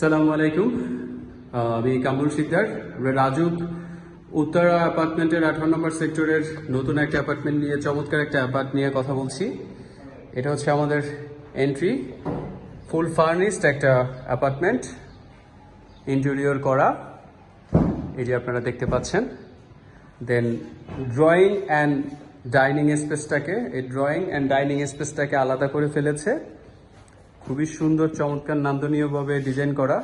সালামু আলাইকুম। আমি কামরুল শিকদার, আমরা রাজুক উত্তরা অ্যাপার্টমেন্টের আঠারো নম্বর সেক্টরের নতুন একটা অ্যাপার্টমেন্ট নিয়ে, চমৎকার একটা অ্যাপার্ট নিয়ে কথা বলছি। এটা হচ্ছে আমাদের এন্ট্রি ফুল ফার্নিশড একটা অ্যাপার্টমেন্ট ইন্টেরিয়র করা। যে আপনারা দেখতে পাচ্ছেন। দেন ড্রয়িং অ্যান্ড ডাইনিং স্পেসটাকে এই ড্রয়িং অ্যান্ড ডাইনিং স্পেসটাকে আলাদা করে ফেলেছে। খুবই সুন্দর, চমৎকার, নান্দনীয়ভাবে ডিজাইন করা।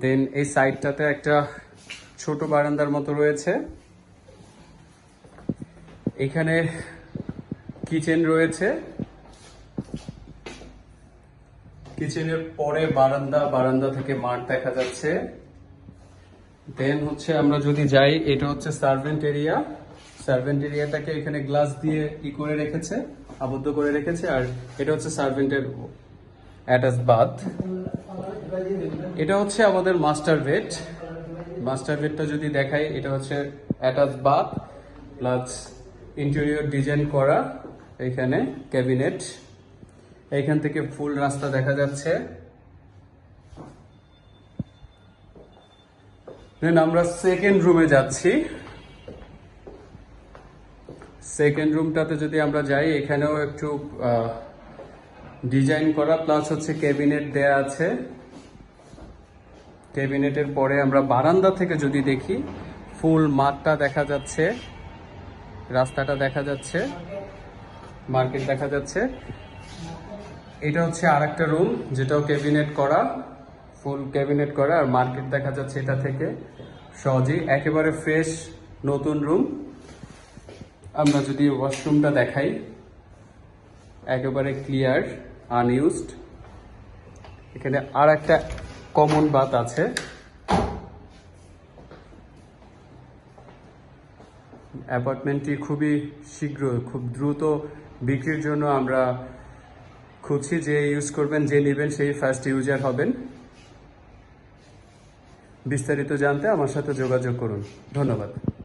দেন এই সাইডটাতে একটা ছোট বারান্দার মতো রয়েছে। এখানে কিচেন রয়েছে। কিচেনের পরে বারান্দা বারান্দা থেকে মাঠ দেখা যাচ্ছে। দেন হচ্ছে আমরা যদি যাই, এটা হচ্ছে সার্ভেন্ট এরিয়া সার্ভেন্ট এরিয়াটাকে এখানে গ্লাস দিয়ে ই করে রেখেছে? আবদ্ধ করে রেখেছে। আর এটা হচ্ছে সার্ভেন্টের অ্যাটাচ বাথ এটা হচ্ছে আমাদের মাস্টার বেড মাস্টার বেডটা যদি দেখাই, এটা হচ্ছে attach bath plus interior design করা এখানে ক্যাবিনেট এইখান থেকে ফুল রাস্তা দেখা যাচ্ছে। দেন আমরা সেকেন্ড রুমে যাচ্ছি। সেকেন্ড রুমটাতে যদি আমরা যাই, এখানেও একটু ডিজাইন করা প্লাস হচ্ছে ক্যাবিনেট দেয়া আছে। ক্যাবিনেটের পরে আমরা বারান্দা থেকে যদি দেখি, ফুল মাঠটা দেখা যাচ্ছে, রাস্তাটা দেখা যাচ্ছে, মার্কেট দেখা যাচ্ছে। এটা হচ্ছে আরেকটা রুম যেটাও ক্যাবিনেট করা ফুল ক্যাবিনেট করা, আর মার্কেট দেখা যাচ্ছে এটা থেকে। সহজেই একেবারে ফ্রেশ নতুন রুম আমরা যদি ওয়াশরুমটা দেখাই, একেবারে ক্লিয়ার আনইউজড এখানে আর একটা কমন বাত আছে। অ্যাপার্টমেন্টটি খুবই শীঘ্র, খুব দ্রুত বিক্রির জন্য আমরা খুঁজছি যে ইউজ করবেন, যে নেবেন সেই ফার্স্ট ইউজার হবেন। বিস্তারিত জানতে আমার সাথে যোগাযোগ করুন। ধন্যবাদ।